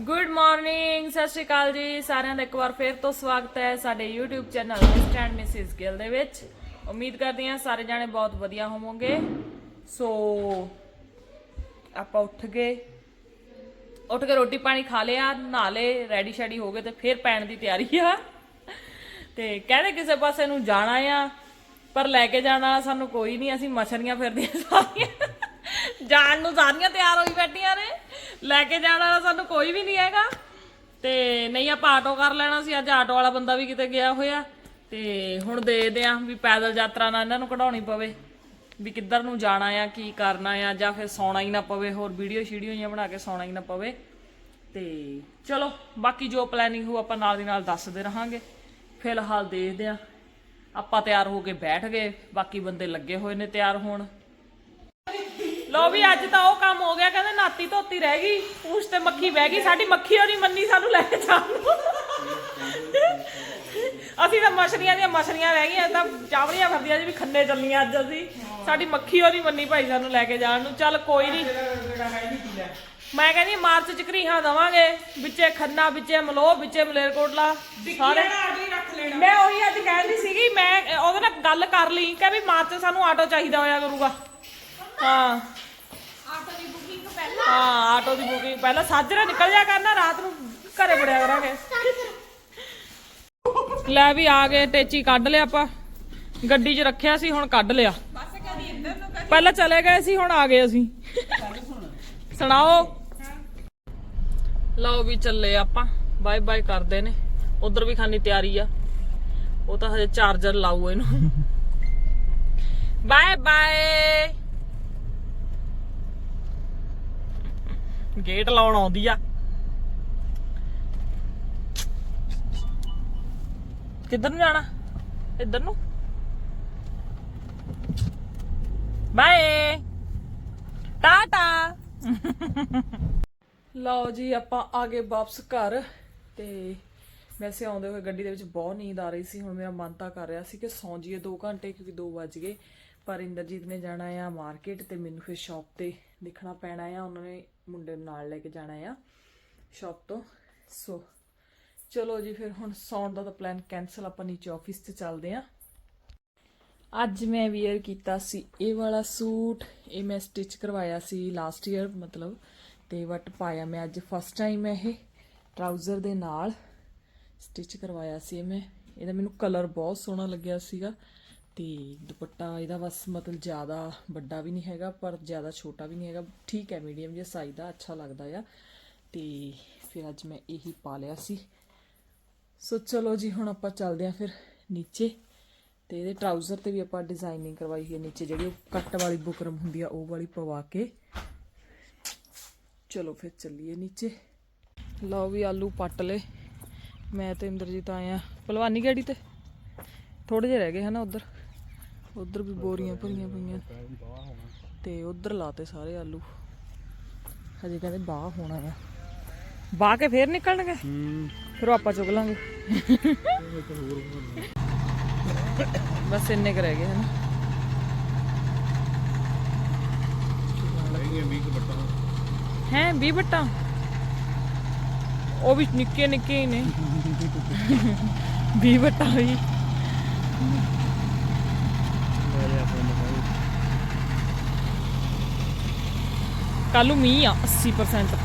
Good morning ਸਤਿ ਸ਼੍ਰੀ ਅਕਾਲ ਜੀ। ਸਾਰਿਆਂ ਦਾ ਇੱਕ ਵਾਰ ਫੇਰ ਤੋਂ ਸਵਾਗਤ ਹੈ ਸਾਡੇ YouTube channel Mr and Mrs Gill ਦੇ ਵਿੱਚ। ਉਮੀਦ ਕਰਦੀ ਹਾਂ ਸਾਰੇ ਜਾਣੇ ਬਹੁਤ ਵਧੀਆ ਹੋਵੋਗੇ। ਸੋ ਆਪਾਂ ਉੱਠ ਗਏ। ਉੱਠ ਕੇ ਰੋਟੀ ਪਾਣੀ ਖਾ ਲਿਆ ਨਹਾ ਲਏ ਰੈਡੀ ਸ਼ੈਡੀ ਹੋ ਗਏ ਤੇ ਫਿਰ ਪੈਣ ਦੀ ਤਿਆਰੀ ਆ। ਤੇ ਕਹਿੰਦੇ ਕਿਸੇ ਪਾਸੇ ਨੂੰ ਜਾਣਾ ਆ, ਪਰ ਲੈ ਕੇ ਜਾਣਾ ਸਾਨੂੰ ਕੋਈ ਨਹੀਂ, ਅਸੀਂ ਮਛਲੀਆਂ ਫਿਰਦੀਆਂ ਸਾਰੀਆਂ। ਜਾਣ ਨੂੰ ਸਾਰੀਆਂ ਤਿਆਰ ਹੋਈ ਬੈਠੀਆਂ ਨੇ। ਲੈ ਕੇ ਜਾਣ ਵਾਲਾ ਸਾਨੂੰ ਕੋਈ ਵੀ ਨਹੀਂ ਹੈਗਾ। ਤੇ ਨਹੀਂ ਆਪਾਂ ਆਟੋ ਕਰ ਲੈਣਾ ਸੀ, ਅੱਜ ਆਟੋ ਵਾਲਾ ਬੰਦਾ ਵੀ ਕਿਤੇ ਗਿਆ ਹੋਇਆ। ਤੇ ਹੁਣ ਦੇਖਦੇ ਆਂ ਵੀ ਪੈਦਲ ਯਾਤਰਾ ਨਾਲ ਇਹਨਾਂ ਨੂੰ ਕਢਾਉਣੀ ਪਵੇ, ਵੀ ਕਿੱਧਰ ਨੂੰ ਜਾਣਾ ਆ, ਕੀ ਕਰਨਾ ਆ, ਜਾਂ ਫਿਰ ਸੌਣਾ ਹੀ ਨਾ ਪਵੇ, ਹੋਰ ਵੀਡੀਓ ਸ਼ੀਡੀਓ ਜਾਂ ਬਣਾ ਕੇ ਸੌਣਾ ਹੀ ਨਾ ਪਵੇ। ਤੇ ਚਲੋ, ਬਾਕੀ ਜੋ ਪਲੈਨਿੰਗ ਹੋ ਆਪਾਂ ਨਾਲ ਦੀ ਨਾਲ ਦੱਸਦੇ ਰਹਾਂਗੇ। ਫਿਲਹਾਲ ਦੇਖਦੇ ਆਂ। ਆਪਾਂ ਤਿਆਰ ਹੋ ਕੇ ਬੈਠ ਗਏ, ਬਾਕੀ ਬੰਦੇ ਲੱਗੇ ਹੋਏ ਨੇ ਤਿਆਰ ਹੋਣ। ਲੋ ਵੀ ਅੱਜ ਤਾਂ ਉਹ ਕੰਮ ਹੋ ਗਿਆ ਕਹਿੰਦੇ ਨਾਤੀ ਧੋਤੀ ਰਹਿ ਗਈ ਉਸ ਤੇ ਮੱਖੀ ਬਹਿ ਗਈ ਸਾਡੀ ਮੱਖੀ ਉਹ ਨਹੀਂ ਮੰਨੀ ਸਾਨੂੰ ਲੈ ਕੇ ਜਾਣ ਨੂੰ। ਅਸੀਂ ਤਾਂ ਮਛਲੀਆਂ ਦੀਆਂ ਮਛਲੀਆਂ ਰਹਿ ਗਈਆਂ ਤਾਂ ਚਾਵੜੀਆਂ ਫਿਰਦੀਆਂ ਜੀ ਵੀ ਖੰਨੇ ਚੱਲੀਆਂ ਅੱਜ ਅਸੀਂ। ਸਾਡੀ ਮੱਖੀ ਨਹੀਂ ਮੰਨੀ ਭਾਈ ਸਾਨੂੰ ਲੈ ਕੇ ਜਾਣ ਨੂੰ। ਚੱਲ ਕੋਈ ਨਹੀਂ ਮੈਂ ਕਹਿੰਦੀ ਮਾਰਚ ਚ ਘਰੀਹਾਂ ਦਵਾਂਗੇ ਵਿੱਚੇ ਖੰਨਾ ਵਿੱਚੇ ਮਲੋਹ ਵਿੱਚੇ ਮਲੇਰਕੋਟਲਾ ਸਾਰੇ। ਮੈਂ ਉਹੀ ਅੱਜ ਕਹਿੰਦੀ ਸੀਗੀ ਮੈਂ ਉਹਦੇ ਨਾਲ ਗੱਲ ਕਰ ਲਈ ਕਿ ਵੀ ਮਾਰਚ ਸਾਨੂੰ ਆਟੋ ਚਾਹੀਦਾ ਹੋਇਆ ਕਰੂਗਾ। ਹਾਂ ਆਟੋ ਦੀ ਬੁਕਿੰਗ ਪਹਿਲਾਂ ਹਾਂ, ਆਟੋ ਦੀ ਬੁਕਿੰਗ ਪਹਿਲਾਂ ਸਾਜਰੇ ਨਿਕਲ ਜਾ ਕਰਨਾ, ਰਾਤ ਨੂੰ ਘਰੇ ਬੜਿਆ ਕਰਾਂਗੇ। ਲੈ ਵੀ ਆ ਗਏ, ਟੇਚੀ ਕੱਢ ਲਿਆ ਆਪਾਂ। ਗੱਡੀ 'ਚ ਰੱਖਿਆ ਸੀ, ਹੁਣ ਕੱਢ ਲਿਆ। ਪਹਿਲਾਂ ਚਲੇ ਗਏ ਸੀ, ਹੁਣ ਆ ਗਏ ਅਸੀਂ। ਸੁਣਾਓ? ਲਓ ਵੀ ਚੱਲੇ ਆਪਾਂ ਬਾਏ ਬਾਏ ਕਰਦੇ ਨੇ। ਉਧਰ ਵੀ ਖਾਨੀ ਤਿਆਰੀ ਆ। ਉਹ ਤਾਂ ਹਜੇ ਚਾਰਜਰ ਲਾਊ ਇਹਨੂੰ। ਬਾਏ ਬਾਏ ਗੇਟ ਲਾਉਣ ਆਉਂਦੀ ਆ। ਕਿੱਧਰ ਨੂੰ ਜਾਣਾ? ਇੱਧਰ ਨੂੰ। ਬਾਏ। ਟਾਟਾ। ਲਓ ਜੀ, ਆਪਾਂ ਆ ਗਏ ਵਾਪਸ ਘਰ ਤੇ ਵੈਸੇ ਆਉਂਦੇ ਹੋਏ ਗੱਡੀ ਦੇ ਵਿੱਚ ਬਹੁਤ ਨੀਂਦ ਆ ਰਹੀ ਸੀ, ਹੁਣ ਮੇਰਾ ਮਨ ਤਾਂ ਕਰ ਰਿਹਾ ਸੀ ਕਿ ਸੌਂ ਜਾਈਏ 2 ਘੰਟੇ, ਕਿਉਂਕਿ 2 ਵੱਜ ਗਏ। ਪਰ ਇੰਦਰਜੀਤ ਨੇ ਜਾਣਾ ਆ ਮਾਰਕੀਟ ਤੇ ਮੈਨੂੰ ਫਿਰ ਸ਼ਾਪ ਤੇ ਦੇਖਣਾ ਪੈਣਾ ਆ। ਉਹਨਾਂ ਨੇ ਮੁੰਡੇ ਨੂੰ ਨਾਲ ਲੈ ਕੇ ਜਾਣਾ ਆ ਸ਼ਾਪ ਤੋਂ। ਸੋ ਚਲੋ ਜੀ, ਫਿਰ ਹੁਣ ਸੌਣ ਦਾ ਤਾਂ ਪਲਾਨ ਕੈਨਸਲ ਆਪਾਂ ਨੀਚੇ ਆਫਿਸ ਤੇ ਚੱਲਦੇ ਆਂ। ਅੱਜ ਮੈਂ ਵੇਅਰ ਕੀਤਾ ਸੀ ਇਹ ਵਾਲਾ ਸੂਟ। ਇਹ ਮੈਂ ਸਟਿਚ ਕਰਵਾਇਆ ਸੀ ਲਾਸਟ ਈਅਰ ਮਤਲਬ ਤੇ ਵਟ ਪਾਇਆ ਮੈਂ ਅੱਜ ਫਸਟ ਟਾਈਮ ਹੈ ਇਹ ਟਰਾਊਜ਼ਰ ਦੇ ਨਾਲ। ਸਟਿਚ ਕਰਵਾਇਆ ਸੀ ਇਹ ਮੈਂ। ਇਹਦਾ ਮੈਨੂੰ ਕਲਰ ਬਹੁਤ ਸੋਹਣਾ ਲੱਗਿਆ ਸੀਗਾ। ਤੇ ਦੁਪੱਟਾ ਇਹਦਾ ਬਸ ਮਤਲਬ ਜ਼ਿਆਦਾ ਵੱਡਾ ਵੀ ਨਹੀਂ ਹੈਗਾ, ਪਰ ਜ਼ਿਆਦਾ ਛੋਟਾ ਵੀ ਨਹੀਂ ਹੈਗਾ। ਠੀਕ ਹੈ ਮੀਡੀਅਮ ਜਿਹਾ ਸਾਈਜ਼ ਦਾ ਅੱਛਾ ਲੱਗਦਾ ਆ। ਤੇ ਫਿਰ ਅੱਜ ਮੈਂ ਇਹੀ ਪਾ ਲਿਆ ਸੀ। ਸੋ ਚਲੋ ਜੀ, ਹੁਣ ਆਪਾਂ ਚੱਲਦੇ ਆਂ ਫਿਰ ਨੀਚੇ। ਤੇ ਇਹਦੇ ਟਰਾਊਜ਼ਰ ਤੇ ਵੀ ਆਪਾਂ ਡਿਜ਼ਾਈਨਿੰਗ ਕਰਵਾਈ ਹੋਈ ਹੈ ਨੀਚੇ, ਜਿਹੜੀ ਉਹ ਕੱਟ ਵਾਲੀ ਬੁਕਰਮ ਹੁੰਦੀ ਆ, ਉਹ ਵਾਲੀ ਪਵਾ ਕੇ। ਚਲੋ ਫਿਰ ਚੱਲੀਏ ਨੀਚੇ। ਲਓ ਵੀ ਆਲੂ ਪੱਟ ਲਏ। ਮੈਂ ਤੇ ਇੰਦਰਜੀਤ ਆਏ ਆ। ਭਲਵਾਨੀ ਗਾੜੀ ਤੇ। ਥੋੜੇ ਜਿਹੇ ਰਹਿ ਗਏ ਹਨਾ ਉਧਰ। ਉਧਰ ਵੀ ਬੋਰੀਆਂ ਭਰੀਆਂ ਪਈਆਂ। ਤੇ ਉਧਰ ਲਾਤੇ ਸਾਰੇ ਆਲੂ। ਹਜੇ ਕਹਿੰਦੇ ਬਾਹ ਹੋਣਾ ਆ। ਬਾਹ ਕੇ ਫੇਰ ਨਿਕਲਣਗੇ? ਫਿਰ ਆਪਾਂ ਚੁਗ ਲਾਂਗੇ। ਬਸ ਇੰਨੇ ਕੁ ਰਹਿ ਗਏ ਹਨ। ਹੈ 20 ਬੱਟਾ ਉਹ ਵੀ ਨਿੱਕੇ ਨਿੱਕੇ ਹੀ ਨੇ। 20 ਬੱਟਾ ਵੀ। ਕੱਲੂ ਮੀਂਹ ਆ 80%